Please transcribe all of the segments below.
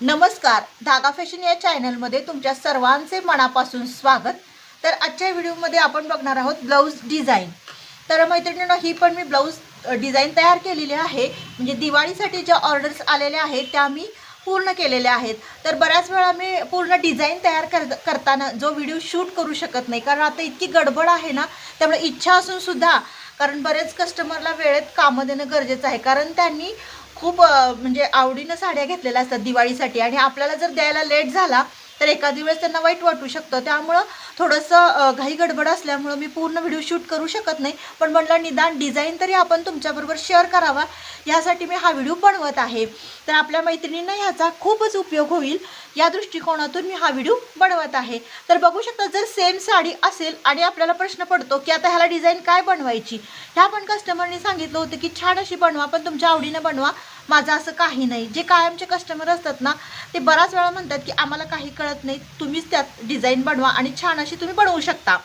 नमस्कार. धागा फॅशन या चॅनलमध्ये तुमच्या सर्वांचे मनापासून स्वागत. तर आजच्या व्हिडिओमध्ये आपण बघणार आहोत ब्लाऊज डिझाईन तर मैत्रिणींनो ही पण मी ब्लाऊज डिझाईन तयार केलेली आहे. म्हणजे दिवाळीसाठी ज्या ऑर्डर्स आलेल्या आहेत त्या मी पूर्ण केलेल्या आहेत. तर बऱ्याच वेळा मी पूर्ण डिझाईन तयार कर करताना जो व्हिडिओ शूट करू शकत नाही. कारण आता इतकी गडबड आहे ना त्यामुळे इच्छा असूनसुद्धा कारण बरेच कस्टमरला वेळेत कामं देणं गरजेचं आहे. कारण त्यांनी खूप म्हणजे आवडीनं साड्या घेतलेल्या असतात दिवाळीसाठी. आणि आपल्याला जर द्यायला लेट झाला तर एखादी वेळेस त्यांना वाईट वाटू शकतं. त्यामुळं थोडंसं घाई गडबड असल्यामुळं मी पूर्ण व्हिडिओ शूट करू शकत नाही. पण म्हटलं निदान डिझाईन तरी आपण तुमच्याबरोबर शेअर करावा. यासाठी मी हा व्हिडिओ बनवत आहे. तर आपल्या मैत्रिणींना ह्याचा खूपच उपयोग होईल. या दृष्टिकोनातून मी हा व्हिडिओ बनवत आहे. तर बघू शकता जर सेम साडी असेल आणि आपल्याला प्रश्न पडतो की आता ह्याला डिझाईन काय बनवायची? ह्या पण कस्टमरनी सांगितलं होतं की छान अशी बनवा पण तुमच्या आवडीनं बनवा. माझं असं काही नाही. जे कायमचे कस्टमर असतात ना ते बराच वेळा म्हणतात की आम्हाला काही कळत नाही. तुम्हीच त्यात डिझाईन बनवा आणि छान अशी तुम्ही बनवू शकता.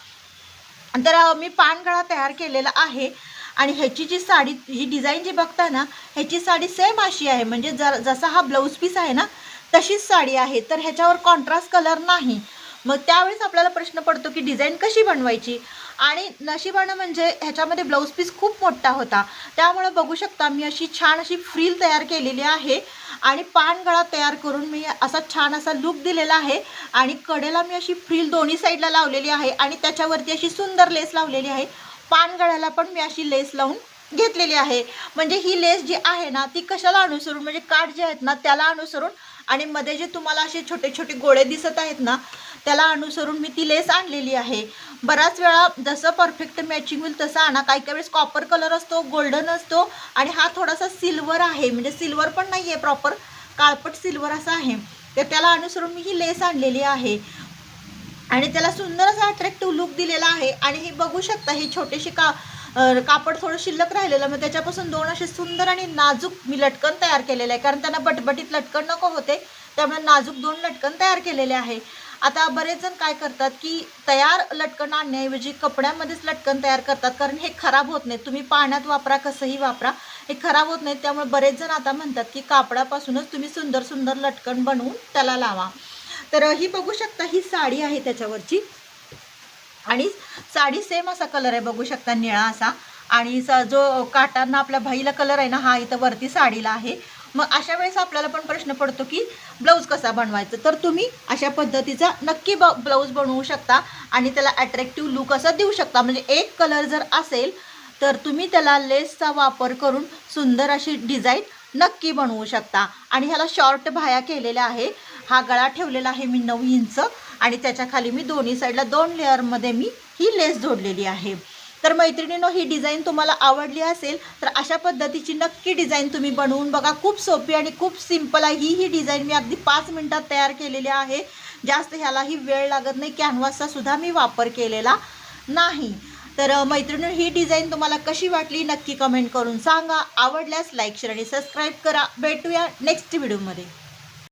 तर मी पानगळा तयार केलेला आहे आणि ह्याची जी साडी ही डिझाईन जी बघता ना ह्याची साडी सेम अशी आहे. म्हणजे जर जसा हा ब्लाऊज पीस आहे ना तशीच साडी आहे. तर ह्याच्यावर कॉन्ट्रास्ट कलर नाही. मग त्यावेळेस आपल्याला प्रश्न पडतो की डिझाईन कशी बनवायची? आणि नशिबानं म्हणजे ह्याच्यामध्ये ब्लाऊज पीस खूप मोठा होता. त्यामुळं बघू शकता मी अशी छान अशी फ्रील तयार केलेली आहे. आणि पानगळा तयार करून मी असा छान असा लुक दिलेला आहे. आणि कडेला मी अशी फ्रील दोन्ही साईडला लावलेली आहे. आणि त्याच्यावरती अशी सुंदर लेस लावलेली आहे. पानगळ्याला पण मी अशी लेस लावून घेतलेली आहे. म्हणजे ही लेस जी आहे ना ती कशाला अनुसरून म्हणजे काठ जे आहेत ना त्याला अनुसरून आणि मध्ये जे तुम्हाला असे छोटे छोटे गोळे दिसत आहेत ना त्याला अनुसरून मी ती लेस आणलेली आहे. बऱ्याच वेळा जसं परफेक्ट मॅचिंग होईल तसं आणा. काही काही वेळेस कॉपर कलर असतो गोल्डन असतो आणि हा थोडासा सिल्वर आहे. म्हणजे सिल्वर पण नाही आहे प्रॉपर काळपट सिल्वर असा आहे. तर त्याला अनुसरून मी ही लेस आणलेली आहे. आणि त्याला सुंदर असा अट्रॅक्टिव्ह लुक दिलेला आहे. आणि हे बघू शकता हे छोटेसे का कापड थोडं शिल्लक राहिलेलं मग त्याच्यापासून दोन असे सुंदर आणि नाजूक मी लटकन तयार केलेलं आहे. कारण त्यांना बटबटीत लटकन नको होते त्यामुळे नाजूक दोन लटकन तयार केलेले आहे. आता बरेच जण काय करतात की तयार लटकन आणण्याऐवजी कपड्यामध्येच लटकन तयार करतात. कारण हे खराब होत नाही तुम्ही पाण्यात वापरा कसंही वापरा हे खराब होत नाही त्यामुळे बरेच जण आता म्हणतात की कापडापासूनच तुम्ही सुंदर सुंदर लटकन बनवून त्याला लावा. तर ही बघू शकता ही साडी आहे त्याच्यावरची. आणि साडी सेम असा कलर आहे. बघू शकता निळा असा. आणि जो काटांना आपल्या भाईला कलर आहे ना हा इथं वरती साडीला आहे. मग अशा वेळेस आपल्याला पण प्रश्न पडतो की ब्लाऊज कसा बनवायचा? तर तुम्ही अशा पद्धतीचा नक्की ब ब्लाऊज बनवू शकता आणि त्याला अट्रॅक्टिव्ह लुक असा देऊ शकता. म्हणजे एक कलर जर असेल तर तुम्ही त्याला लेसचा वापर करून सुंदर अशी डिझाईन नक्की बनवू शकता. आणि ह्याला शॉर्ट भाया केलेल्या आहे. हा गळा ठेवलेला आहे मी नऊ इंच आणि त्याच्याखाली मी दोन्ही साईडला दोन लेअरमध्ये मी ही लेस जोडलेली आहे. तर मैत्रिणींनो ही डिझाईन तुम्हाला आवडली असेल तर अशा पद्धतीची नक्की डिझाईन तुम्ही बनवून बघा. खूप सोपी आणि खूप सिंपल आहे. ही ही डिझाईन मी अगदी पाच मिनटात तयार केलेली आहे. जास्त ह्यालाही वेळ लागत नाही. कॅनव्हासचा सुद्धा मी वापर केलेला नाही. तर मैत्रिणी ही डिझाईन तुम्हाला कशी वाटली नक्की कमेंट करून सांगा. आवडल्यास लाईक शेअर आणि सबस्क्राईब करा. भेटूया नेक्स्ट व्हिडिओमध्ये